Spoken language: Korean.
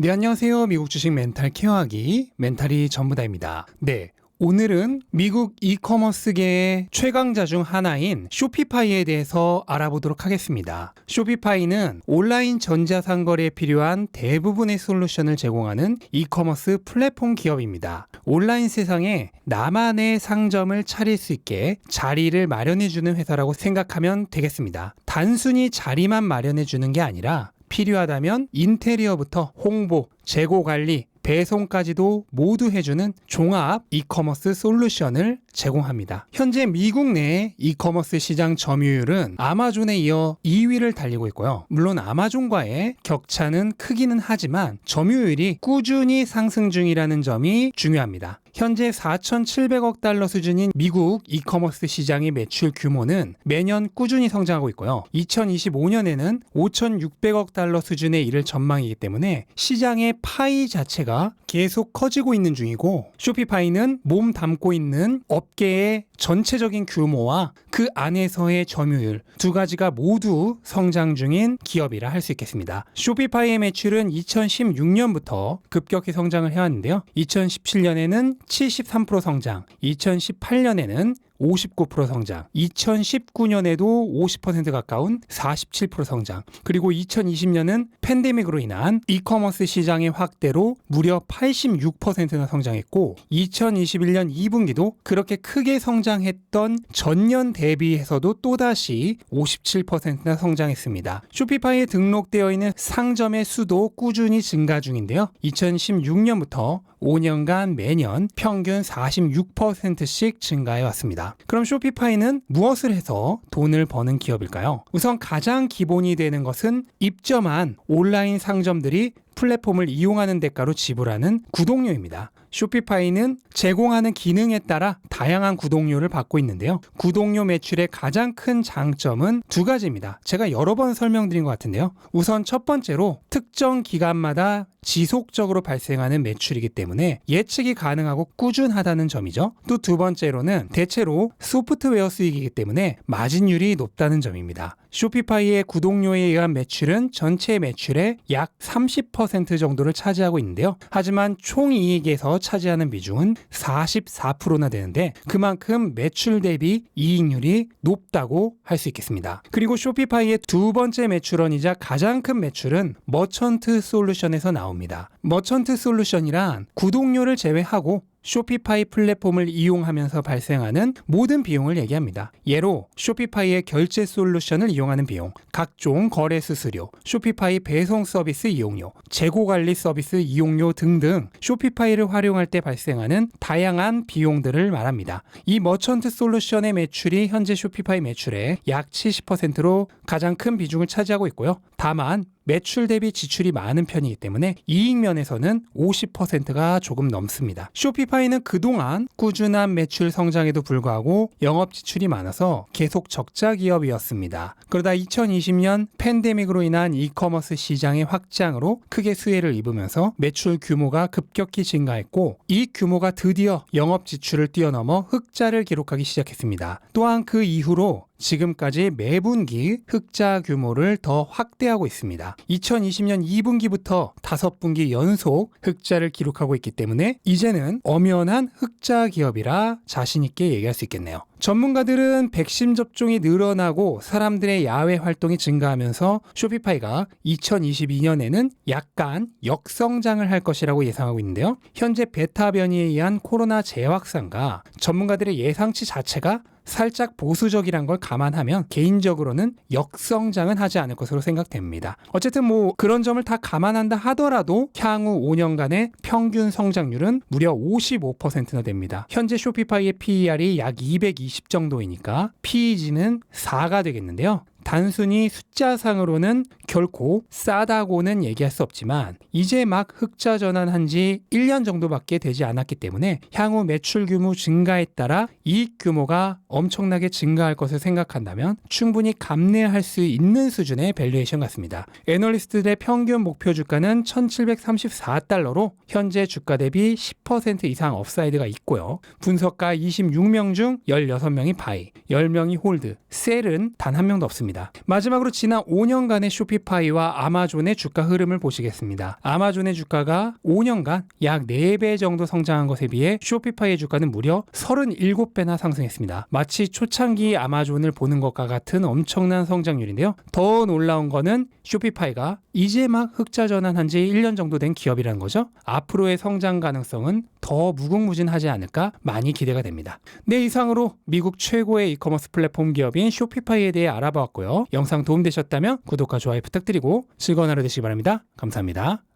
네, 안녕하세요. 미국 주식 멘탈 케어하기 멘탈이 전부다입니다. 네. 오늘은 미국 이커머스계의 최강자 중 하나인 쇼피파이에 대해서 알아보도록 하겠습니다. 쇼피파이는 온라인 전자상거래에 필요한 대부분의 솔루션을 제공하는 이커머스 플랫폼 기업입니다. 온라인 세상에 나만의 상점을 차릴 수 있게 자리를 마련해주는 회사라고 생각하면 되겠습니다. 단순히 자리만 마련해주는 게 아니라 필요하다면 인테리어부터 홍보, 재고 관리, 배송까지도 모두 해주는 종합 이커머스 솔루션을 제공합니다. 현재 미국 내 이커머스 시장 점유율은 아마존에 이어 2위를 달리고 있고요. 물론 아마존과의 격차는 크기는 하지만 점유율이 꾸준히 상승 중이라는 점이 중요합니다. 현재 4,700억 달러 수준인 미국 이커머스 시장의 매출 규모는 매년 꾸준히 성장하고 있고요. 2025년에는 5,600억 달러 수준에 이를 전망이기 때문에 시장의 파이 자체가 계속 커지고 있는 중이고 쇼피파이는 몸 담고 있는 업계의 전체적인 규모와 그 안에서의 점유율 두 가지가 모두 성장 중인 기업이라 할 수 있겠습니다. 쇼피파이의 매출은 2016년부터 급격히 성장을 해왔는데요. 2017년에는 73% 성장, 2018년에는 59% 성장, 2019년에도 50% 가까운 47% 성장, 그리고 2020년은 팬데믹으로 인한 이커머스 시장의 확대로 무려 86%나 성장했고 2021년 2분기도 그렇게 크게 성장했던 전년 대비해서도 또다시 57%나 성장했습니다. 쇼피파이에 등록되어 있는 상점의 수도 꾸준히 증가 중인데요. 2016년부터 5년간 매년 평균 46%씩 증가해 왔습니다. 그럼 쇼피파이는 무엇을 해서 돈을 버는 기업일까요? 우선 가장 기본이 되는 것은 입점한 온라인 상점들이 플랫폼을 이용하는 대가로 지불하는 구독료입니다. 쇼피파이는 제공하는 기능에 따라 다양한 구독료를 받고 있는데요. 구독료 매출의 가장 큰 장점은 두 가지입니다. 제가 여러 번 설명드린 것 같은데요. 우선 첫 번째로 특정 기간마다 지속적으로 발생하는 매출이기 때문에 예측이 가능하고 꾸준하다는 점이죠. 또 두 번째로는 대체로 소프트웨어 수익이기 때문에 마진율이 높다는 점입니다. 쇼피파이의 구독료에 의한 매출은 전체 매출의 약 30% 정도를 차지하고 있는데요. 하지만 총 이익에서 차지하는 비중은 44%나 되는데 그만큼 매출 대비 이익률이 높다고 할 수 있겠습니다. 그리고 쇼피파이의 두 번째 매출원이자 가장 큰 매출은 머천트 솔루션에서 나 옵니다. 머천트 솔루션이란 구독료를 제외하고 쇼피파이 플랫폼을 이용하면서 발생하는 모든 비용을 얘기합니다. 예로 쇼피파이의 결제 솔루션을 이용하는 비용, 각종 거래 수수료, 쇼피파이 배송 서비스 이용료, 재고 관리 서비스 이용료 등등 쇼피파이를 활용할 때 발생하는 다양한 비용들을 말합니다. 이 머천트 솔루션의 매출이 현재 쇼피파이 매출의 약 70%로 가장 큰 비중을 차지하고 있고요. 다만 매출 대비 지출이 많은 편이기 때문에 이익 면에서는 50%가 조금 넘습니다. 쇼피파이는 그동안 꾸준한 매출 성장에도 불구하고 영업 지출이 많아서 계속 적자 기업이었습니다. 그러다 2020년 팬데믹으로 인한 이커머스 시장의 확장으로 크게 수혜를 입으면서 매출 규모가 급격히 증가했고 이 규모가 드디어 영업 지출을 뛰어넘어 흑자를 기록하기 시작했습니다. 또한 그 이후로 지금까지 매 분기 흑자 규모를 더 확대하고 있습니다. 2020년 2분기부터 5분기 연속 흑자를 기록하고 있기 때문에 이제는 엄연한 흑자 기업이라 자신있게 얘기할 수 있겠네요. 전문가들은 백신 접종이 늘어나고 사람들의 야외 활동이 증가하면서 쇼피파이가 2022년에는 약간 역성장을 할 것이라고 예상하고 있는데요. 현재 베타 변이에 의한 코로나 재확산과 전문가들의 예상치 자체가 살짝 보수적이란 걸 감안하면 개인적으로는 역성장은 하지 않을 것으로 생각됩니다. 어쨌든 뭐 그런 점을 다 감안한다 하더라도 향후 5년간의 평균 성장률은 무려 55%나 됩니다. 현재 쇼피파이의 PER이 약 220 정도이니까 PEG는 4가 되겠는데요. 단순히 숫자상으로는 결코 싸다고는 얘기할 수 없지만 이제 막 흑자 전환한 지 1년 정도밖에 되지 않았기 때문에 향후 매출 규모 증가에 따라 이익 규모가 엄청나게 증가할 것을 생각한다면 충분히 감내할 수 있는 수준의 밸류에이션 같습니다. 애널리스트들의 평균 목표 주가는 1734달러로 현재 주가 대비 10% 이상 업사이드가 있고요. 분석가 26명 중 16명이 바이, 10명이 홀드, 셀은 단 한 명도 없습니다. 되겠습니다. 마지막으로 지난 5년간의 쇼피파이와 아마존의 주가 흐름을 보시겠습니다. 아마존의 주가가 5년간 약 4배 정도 성장한 것에 비해 쇼피파이의 주가는 무려 37배나 상승했습니다. 마치 초창기 아마존을 보는 것과 같은 엄청난 성장률인데요. 더 놀라운 거는 쇼피파이가 이제 막 흑자 전환한 지 1년 정도 된 기업이라는 거죠. 앞으로의 성장 가능성은 더 무궁무진하지 않을까 많이 기대가 됩니다. 네, 이상으로 미국 최고의 이커머스 플랫폼 기업인 쇼피파이에 대해 알아봤고요. 영상 도움되셨다면 구독과 좋아요 부탁드리고 즐거운 하루 되시기 바랍니다. 감사합니다.